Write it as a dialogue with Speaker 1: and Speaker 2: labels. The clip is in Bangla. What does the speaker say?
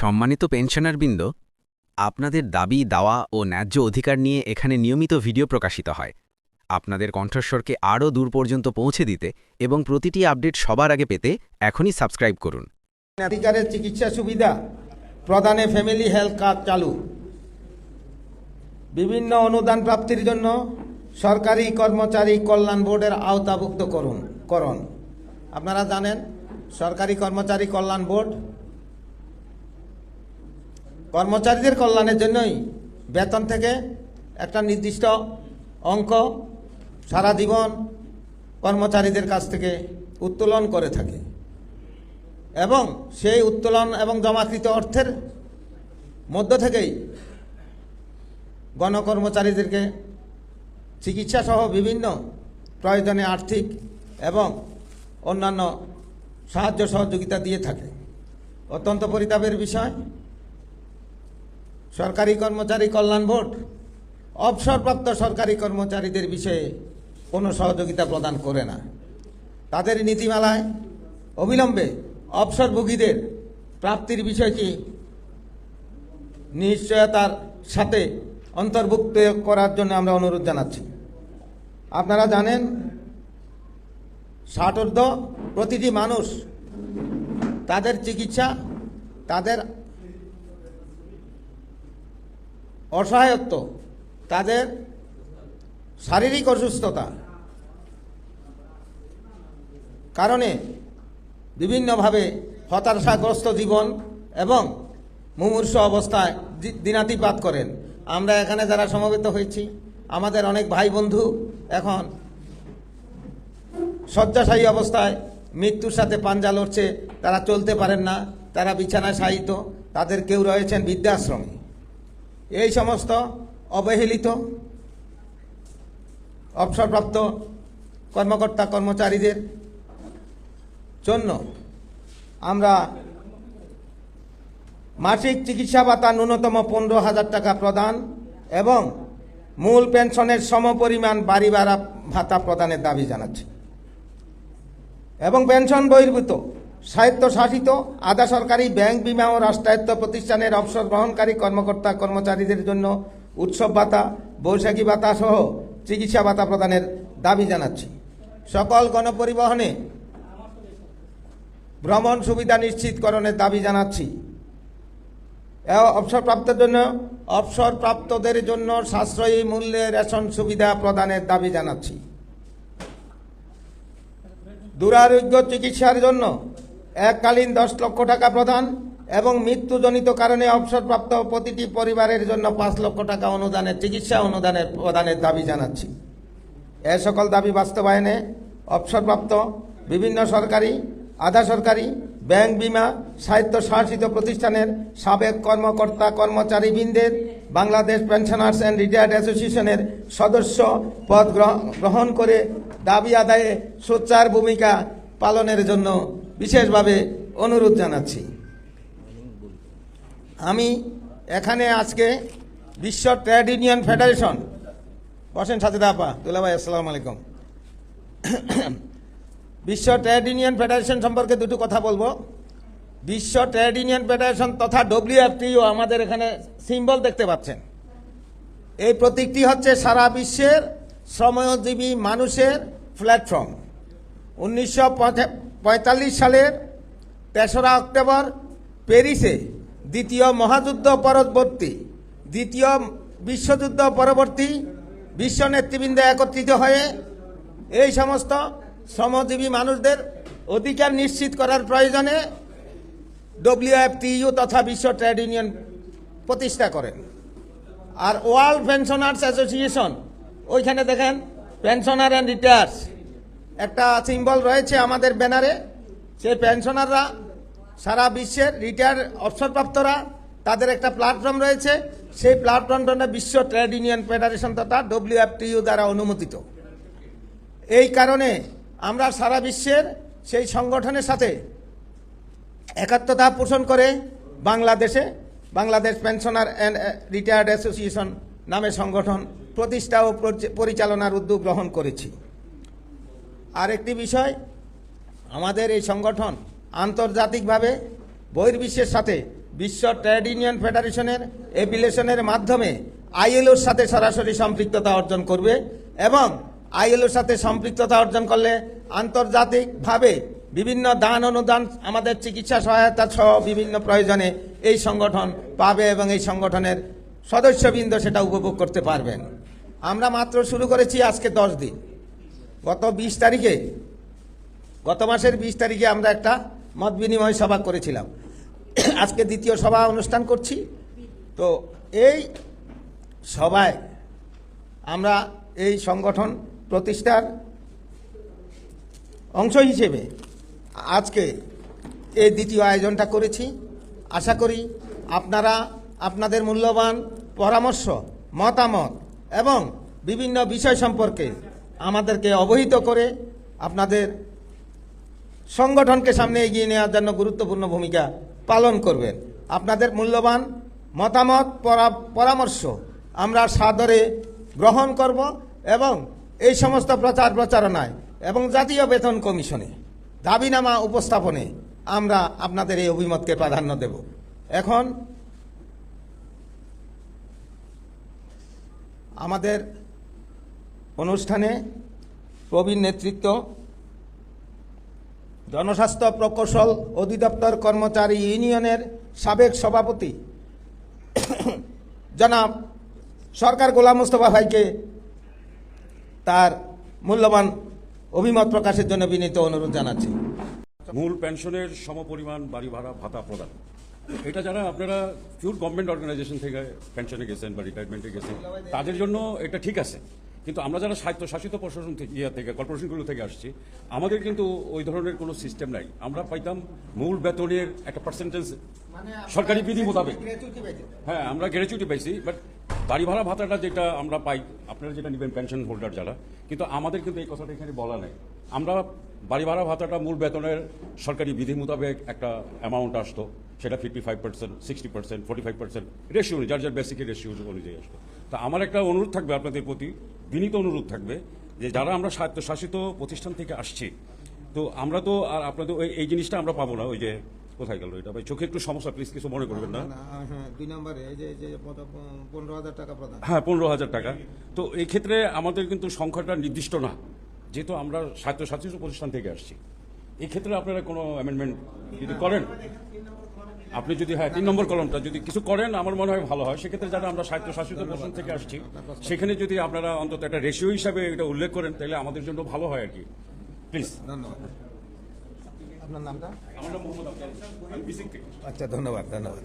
Speaker 1: সম্মানিত পেনশনারবৃন্দ, আপনাদের দাবি, দাওয়া ও ন্যায্য অধিকার নিয়ে এখানে নিয়মিত ভিডিও প্রকাশিত হয়। আপনাদের কণ্ঠস্বরকে আরও দূর পর্যন্ত পৌঁছে দিতে এবং প্রতিটি আপডেট সবার আগে পেতে এখনই সাবস্ক্রাইব করুন।
Speaker 2: অধিকারের চিকিৎসা সুবিধা, প্রদানে ফ্যামিলি হেলথ কার্ড চালু। বিভিন্ন অনুদান প্রাপ্তির জন্য সরকারি কর্মচারী কল্যাণ বোর্ডের আওতাভুক্ত করুন, করণ। আপনারা জানেন, সরকারি কর্মচারী কল্যাণ বোর্ড কর্মচারীদের কল্যাণের জন্যই বেতন থেকে একটা নির্দিষ্ট অঙ্ক সারা জীবন কর্মচারীদের কাছ থেকে উত্তোলন করে থাকে। এবং সেই উত্তোলন এবং জমাকৃত অর্থের মধ্য থেকেই গণকর্মচারীদেরকে চিকিৎসা সহ বিভিন্ন প্রয়োজনে আর্থিক এবং অন্যান্য সাহায্য সহযোগিতা দিয়ে থাকে। অত্যন্ত পরিতাপের বিষয়। সরকারি কর্মচারী কল্যাণ বোর্ড, অবসরপ্রাপ্ত সরকারি কর্মচারীদের বিষয়ে কোনো সহযোগিতা প্রদান করে না। তাদের নীতিমালায় অবিলম্বে অবসরভোগীদের প্রাপ্তির বিষয়টি নিশ্চয়তার সাথে অন্তর্ভুক্ত করার জন্য আমরা অনুরোধ জানাচ্ছি। আপনারা জানেন, ষাটোর্ধ প্রতিটি মানুষ তাদের চিকিৎসা, তাদের অসহায়ত্ব, তাদের শারীরিক অসুস্থতা কারণে বিভিন্নভাবে হতাশাগ্রস্ত জীবন এবং মুমূর্ষ অবস্থায় দিনাতিপাত করেন। আমরা এখানে যারা সমবেত হয়েছি, আমাদের অনেক ভাই বন্ধু এখন শয্যাশায়ী অবস্থায় মৃত্যুর সাথে পাঞ্জা লড়ছে, তারা চলতে পারেন না, তারা বিছানায় শায়িত, তাদের কেউ রয়েছেন বৃদ্ধাশ্রমে। এই সমস্ত অবহেলিত, অবসরপ্রাপ্ত কর্মকর্তা, কর্মচারীদের জন্য আমরা মাসিক চিকিৎসা ভাতা ন্যূনতম পনেরো হাজার টাকা প্রদান এবং মূল পেনশনের সমপরিমাণ বাড়ি ভাড়া ভাতা প্রদানের দাবি জানাচ্ছি। এবং পেনশন বহির্ভূত। স্বায়ত্তশাসিত আধা সরকারি ব্যাংক বিমা ও রাষ্ট্রায়ত্ত প্রতিষ্ঠানের অবসর গ্রহণকারী কর্মকর্তা কর্মচারীদের জন্য উৎসব ভাতা, বৈশাখী ভাতা সহ চিকিৎসা ভাতা প্রদানের দাবি জানাচ্ছি। সকল গণপরিবহনে ভ্রমণ সুবিধা নিশ্চিতকরণের দাবি জানাচ্ছি। অবসরপ্রাপ্তের জন্য, অবসরপ্রাপ্তদের জন্য সাশ্রয়ী মূল্যে রেশন সুবিধা প্রদানের দাবি জানাচ্ছি। দুরারোগ্য চিকিৎসার জন্য এককালীন দশ লক্ষ টাকা প্রদান এবং মৃত্যুজনিত কারণে অবসরপ্রাপ্ত প্রতিটি পরিবারের জন্য পাঁচ লক্ষ টাকা অনুদানের, চিকিৎসা অনুদানের প্রদানের দাবি জানাচ্ছি। এ সকল দাবি বাস্তবায়নে অবসরপ্রাপ্ত বিভিন্ন সরকারি, আধা সরকারি, ব্যাংক বিমা সাহিত্য শাসিত প্রতিষ্ঠানের সাবেক কর্মকর্তা কর্মচারীবৃন্দের, বাংলাদেশ পেনশনার্স অ্যান্ড রিটায়ার্ড অ্যাসোসিয়েশনের সদস্য পদ গ্রহণ করে দাবি আদায়ে সোচ্চার ভূমিকা পালনের জন্য বিশেষভাবে অনুরোধ জানাচ্ছি। আমি এখানে আজকে বিশ্ব ট্রেড ইউনিয়ন ফেডারেশন, বসেন সাথে আপা, দুলা ভাই, আসসালামু আলাইকুম। বিশ্ব ট্রেড ইউনিয়ন ফেডারেশন সম্পর্কে দুটো কথা বলব। বিশ্ব ট্রেড ইউনিয়ন ফেডারেশন তথা ডব্লিউএফটিও আমাদের এখানে সিম্বল দেখতে পাচ্ছেন। এই প্রতীকটি হচ্ছে সারা বিশ্বের শ্রমজীবী মানুষের প্ল্যাটফর্ম। উনিশশো পঁয়তাল্লিশ সালের তেসরা অক্টোবর প্যারিসে দ্বিতীয় মহাযুদ্ধ পরবর্তী, দ্বিতীয় বিশ্বযুদ্ধ পরবর্তী বিশ্ব নেতৃবৃন্দ একত্রিত হয়ে এই সমস্ত শ্রমজীবী মানুষদের অধিকার নিশ্চিত করার প্রয়োজনে ডব্লিউএফটিইউ তথা বিশ্ব ট্রেড ইউনিয়ন প্রতিষ্ঠা করেন। আর ওয়ার্ল্ড পেনশনার্স অ্যাসোসিয়েশন, ওইখানে দেখেন, পেনশনার অ্যান্ড রিটায়ার্স। একটা সিম্বল রয়েছে আমাদের ব্যানারে। সেই পেনশনাররা সারা বিশ্বের রিটায়ার অবসরপ্রাপ্তরা, তাদের একটা প্ল্যাটফর্ম রয়েছে। সেই প্ল্যাটফর্মটা বিশ্ব ট্রেড ইউনিয়ন ফেডারেশন তথা ডব্লিউএফটিইউ দ্বারা অনুমোদিত। এই কারণে আমরা সারা বিশ্বের সেই সংগঠনের সাথে একাত্মতা পোষণ করে বাংলাদেশে, Bangladesh pensioner and retired association নামে সংগঠন প্রতিষ্ঠা ও পরিচালনার উদ্যোগ গ্রহণ করেছি। আরেকটি বিষয়, আমাদের এই সংগঠন আন্তর্জাতিকভাবে বহির্বিশ্বের সাথে বিশ্ব ট্রেড ইউনিয়ন ফেডারেশনের এপিলেশনের মাধ্যমে আইএলওর সাথে সরাসরি সম্পৃক্ততা অর্জন করবে এবং আইএলওর সাথে সম্পৃক্ততা অর্জন করলে আন্তর্জাতিকভাবে বিভিন্ন দান অনুদান, আমাদের চিকিৎসা সহায়তা সহ বিভিন্ন প্রয়োজনে এই সংগঠন পাবে এবং এই সংগঠনের সদস্যবৃন্দ সেটা উপভোগ করতে পারবেন। আমরা মাত্র শুরু করেছি আজকে দশ দিন। গত বিশ তারিখে, গত মাসের বিশ তারিখে আমরা একটা মত বিনিময় সভা করেছিলাম। আজকে দ্বিতীয় সভা অনুষ্ঠান করছি। তো এই সভায় আমরা এই সংগঠন প্রতিষ্ঠার অংশ হিসেবে আজকে এই দ্বিতীয় আয়োজনটা করেছি। আশা করি আপনারা, আপনাদের মূল্যবান পরামর্শ, মতামত এবং বিভিন্ন বিষয় সম্পর্কে আমাদেরকে অবহিত করে আপনাদের সংগঠনকে সামনে এগিয়ে নেওয়ার জন্য গুরুত্বপূর্ণ ভূমিকা পালন করবেন। আপনাদের মূল্যবান মতামত, পরা- পরামর্শ আমরা সাদরে গ্রহণ করব এবং এই সমস্ত প্রচার প্রচারণায় এবং জাতীয় বেতন কমিশনে দাবিনামা উপস্থাপনে আমরা আপনাদের এই অভিমতকে প্রাধান্য দেব। এখন আমাদের অনুষ্ঠানে প্রবীণ নেতৃত্ব, জনস্বাস্থ্য প্রকৌশল অধিদপ্তর কর্মচারী ইউনিয়নের সাবেক সভাপতি, জনাব সরকার গোলাম মোস্তফা ভাইকে তার মূল্যবান অভিমত প্রকাশের জন্য বিনীত অনুরোধ জানাচ্ছি।
Speaker 3: মূল পেনশনের সমপরিমাণ বাড়ি ভাড়া, ভাতা প্রদান। এটা যারা আপনারা পিওর গভর্নমেন্ট অর্গানাইজেশন থেকে পেনশনে গেছেন বা রিটায়ারমেন্টে গেছেন, তাদের জন্য এটা ঠিক আছে। কিন্তু আমরা যারা স্বায়ত্ত শাসিত প্রশাসন থেকে ইয়া থেকে কর্পোরেশনগুলো থেকে আসছি আমাদের কিন্তু ওই ধরনের কোনো সিস্টেম নাই। আমরা পাইতাম মূল বেতনের একটা পার্সেন্টেজ সরকারি বিধি মোতাবেক। হ্যাঁ আমরা গ্র্যাচুইটি পাইছি বাট বাড়ি ভাড়া ভাতাটা যেটা আমরা পাই আপনারা যেটা নেবেন পেনশন হোল্ডার যারা কিন্তু আমাদের কিন্তু এই কথাটা এখানে বলা নেই। আমরা বাড়ি ভাড়া ভাতাটা মূল বেতনের সরকারি বিধি মোতাবেক একটা অ্যামাউন্ট আসতো সেটা fifty five percent sixty percent forty five percent ratio যার যার বেসিকের রেশিও অনুযায়ী আসতো। তা আমার একটা অনুরোধ থাকবে আপনাদের প্রতি বিনীত অনুরোধ থাকবে যে যারা আমরা স্বায়ত্তশাসিত প্রতিষ্ঠান থেকে আসছি তো আমরা তো আর আপনাদের ওই এই জিনিসটা আমরা পাবো না ওই যে কোথায় গেল এটা? ভাই চোখে একটু সমস্যা প্লিজ কিছু মনে করবেন না।
Speaker 2: হ্যাঁ দুই নম্বরে এই যে যে পনেরো হাজার টাকা প্রদান।
Speaker 3: হ্যাঁ পনেরো হাজার টাকা। তো এই ক্ষেত্রে আমাদের কিন্তু সংখ্যাটা নির্দিষ্ট না যেহেতু আমরা স্বায়ত্তশাসিত প্রতিষ্ঠান থেকে আসছি। এই ক্ষেত্রে আপনারা কোনো অ্যামেন্ডমেন্ট যদি করেন? আপনি যদি হ্যাঁ তিন নম্বর কলমটা যদি কিছু করেন আমার মনে হয় ভালো হয়। সেক্ষেত্রে যারা আমরা স্বায়ত্তশাসিত প্রতিষ্ঠান থেকে আসছি। সেখানে যদি আপনারা অন্তত একটা রেশিও হিসাবে এটা উল্লেখ করেন তাহলে আমাদের জন্য ভালো হয় আর কি। প্লিজ
Speaker 2: ধন্যবাদ। আপনার নামটা?
Speaker 3: আমার নাম মোহাম্মদ
Speaker 2: আচ্ছা ধন্যবাদ ধন্যবাদ।